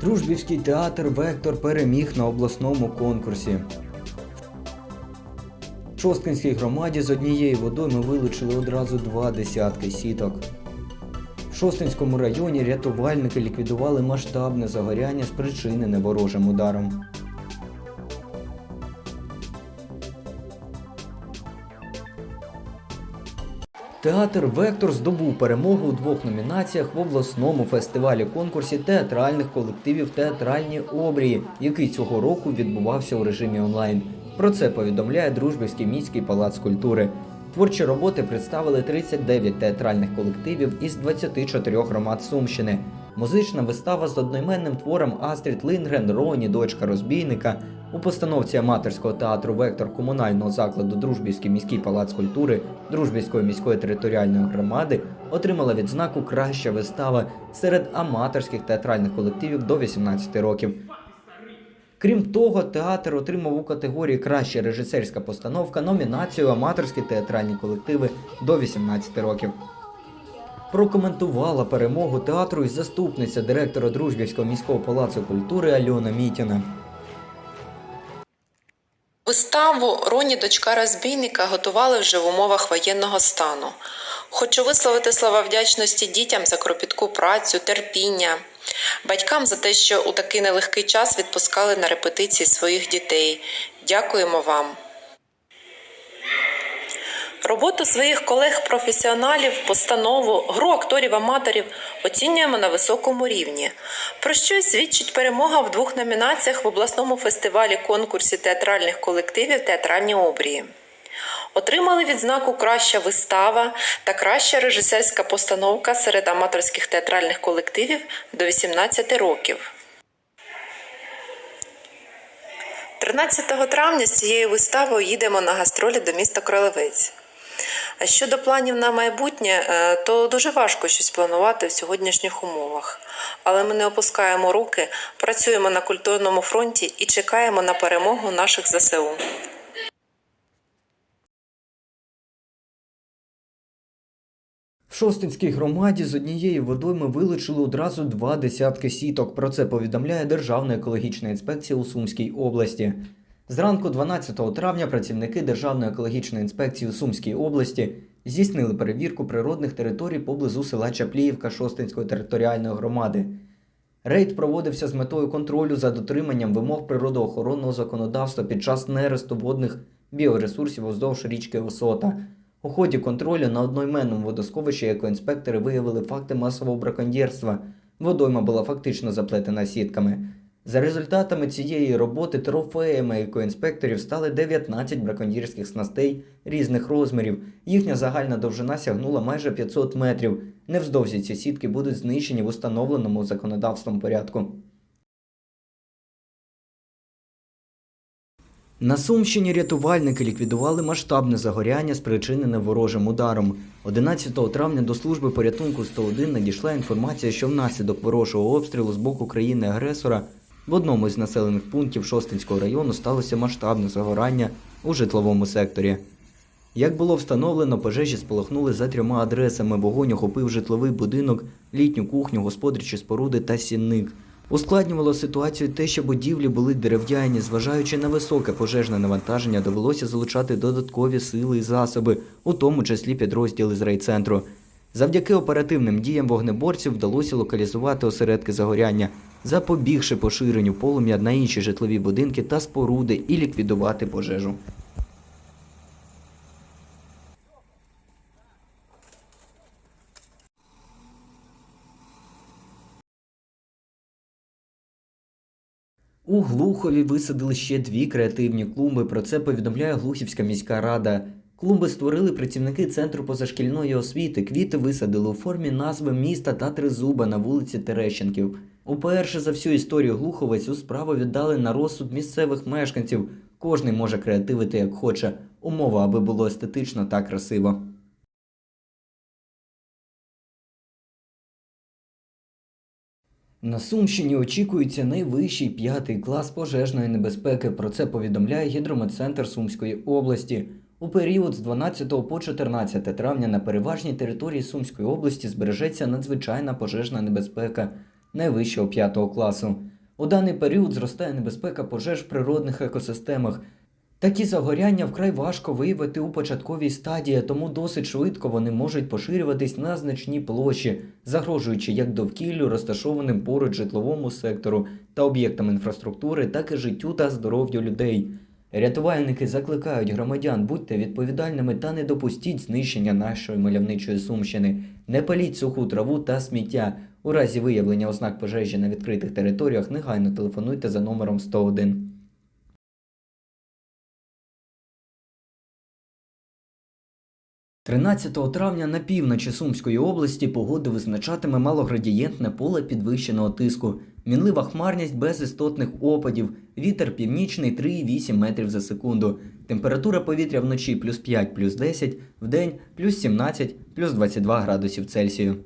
Дружбівський театр Вектор переміг на обласному конкурсі. В Шосткинській громаді з однієї водойми вилучили одразу два десятки сіток. В Шостинському районі рятувальники ліквідували масштабне загоряння, спричинене ворожим ударом. Театр Вектор здобув перемогу у двох номінаціях в обласному фестивалі конкурсі театральних колективів Театральні обрії, який цього року відбувався у режимі онлайн. Про це повідомляє Дружбівський міський палац культури. Творчі роботи представили 39 театральних колективів із 24 громад Сумщини. Музична вистава з одноіменним твором Астрід Лингрен Роні, дочка розбійника у постановці аматорського театру Вектор комунального закладу Дружбівський міський палац культури Дружбівської міської територіальної громади отримала відзнаку Краща вистава серед аматорських театральних колективів до 18 років. Крім того, театр отримав у категорії Краща режисерська постановка номінацію Аматорські театральні колективи до 18 років. Прокоментувала перемогу театру і заступниця директора Дружбівського міського палацу культури Альона Мітіна. Виставу Роні дочка розбійника готували вже в умовах воєнного стану. Хочу висловити слова вдячності дітям за кропітку працю, терпіння, батькам за те, що у такий нелегкий час відпускали на репетиції своїх дітей. Дякуємо вам. Роботу своїх колег-професіоналів, постанову, гру акторів-аматорів оцінюємо на високому рівні, про що й свідчить перемога в двох номінаціях в обласному фестивалі конкурсі театральних колективів Театральні обрії. Отримали відзнаку Краща вистава та краща режисерська постановка серед аматорських театральних колективів до 18 років. 13 травня з цією виставою їдемо на гастролі до міста Кролевець. А щодо планів на майбутнє, е, то дуже важко щось планувати в сьогоднішніх умовах. Але ми не опускаємо руки, працюємо на культурному фронті і чекаємо на перемогу наших ЗСУ. В Шостинській громаді з однієї водойми вилучили одразу два десятки сіток. Про це повідомляє Державна екологічна інспекція у Сумській області. Зранку 12 травня працівники Державної екологічної інспекції у Сумській області здійснили перевірку природних територій поблизу села Чапліївка Шостинської територіальної громади. Рейд проводився з метою контролю за дотриманням вимог природоохоронного законодавства під час нересту водних біоресурсів уздовж річки Осота. У ході контролю на одноіменному водосховищі екоінспектори виявили факти масового браконьєрства. Водойма була фактично заплетена сітками. За результатами цієї роботи трофеями екоінспекторів стали 19 браконьєрських снастей різних розмірів. Їхня загальна довжина сягнула майже 500 метрів. Невздовзі ці сітки будуть знищені в установленому законодавством порядку. На Сумщині рятувальники ліквідували масштабне загоряння, спричинене ворожим ударом. 11 травня до служби порятунку 101 надійшла інформація, що внаслідок ворожого обстрілу з боку країни-агресора в одному із населених пунктів Шостинського району сталося масштабне загорання у житловому секторі. Як було встановлено, пожежі спалахнули за трьома адресами. Вогонь охопив житловий будинок, літню кухню, господарчі споруди та сінник. Ускладнювало ситуацію те, що будівлі були дерев'яні, зважаючи на високе пожежне навантаження, довелося залучати додаткові сили і засоби, у тому числі підрозділи з райцентру. Завдяки оперативним діям вогнеборців вдалося локалізувати осередки загоряння, запобігши поширенню полум'я на інші житлові будинки та споруди і ліквідувати пожежу. У Глухові висадили ще дві креативні клумби. Про це повідомляє Глухівська міська рада. Клумби створили працівники центру позашкільної освіти. Квіти висадили у формі назви міста та тризуба на вулиці Терещенків. Уперше за всю історію Глухова цю справу віддали на розсуд місцевих мешканців. Кожний може креативити як хоче. Умова, аби було естетично та красиво. На Сумщині очікується найвищий п'ятий клас пожежної небезпеки. Про це повідомляє гідрометцентр Сумської області. У період з 12 по 14 травня на переважній території Сумської області збережеться надзвичайна пожежна небезпека. Найвищого 5 класу. У даний період зростає небезпека пожеж в природних екосистемах. Такі загоряння вкрай важко виявити у початковій стадії, тому досить швидко вони можуть поширюватись на значні площі, загрожуючи як довкіллю, розташованим поруч житловому сектору та об'єктам інфраструктури, так і життю та здоров'ю людей. Рятувальники закликають громадян будьте відповідальними та не допустіть знищення нашої мальовничої сумщини. Не паліть суху траву та сміття. У разі виявлення ознак пожежі на відкритих територіях негайно телефонуйте за номером 101. Тринадцятого травня на півночі Сумської області погода визначатиме малоградієнтне поле підвищеного тиску, мінлива хмарність без істотних опадів, вітер північний 3,8 метрів за секунду. Температура повітря вночі плюс 5, плюс 10, вдень плюс 17, плюс 22 градусів Цельсію.